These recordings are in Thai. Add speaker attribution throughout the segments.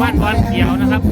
Speaker 1: บ้านบอนเขี
Speaker 2: ยวนะ
Speaker 1: ครับ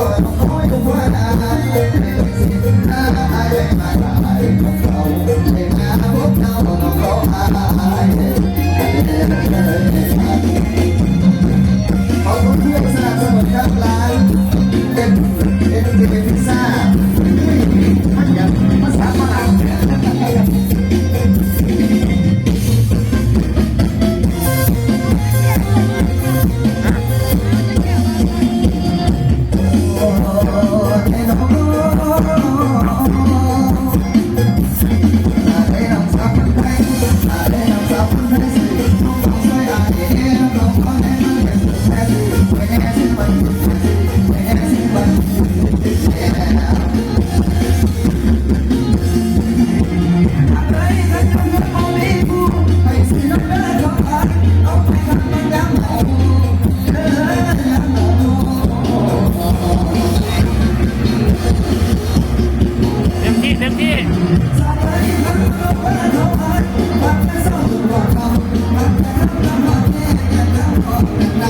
Speaker 1: problema.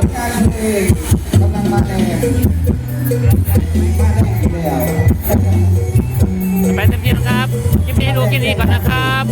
Speaker 1: ล
Speaker 2: งเพลงกำลังมาแรงมาแรงแล้ว
Speaker 1: ไปเต็มที่นะครับคลิปดีดูกินนี้ก่อนนะครับ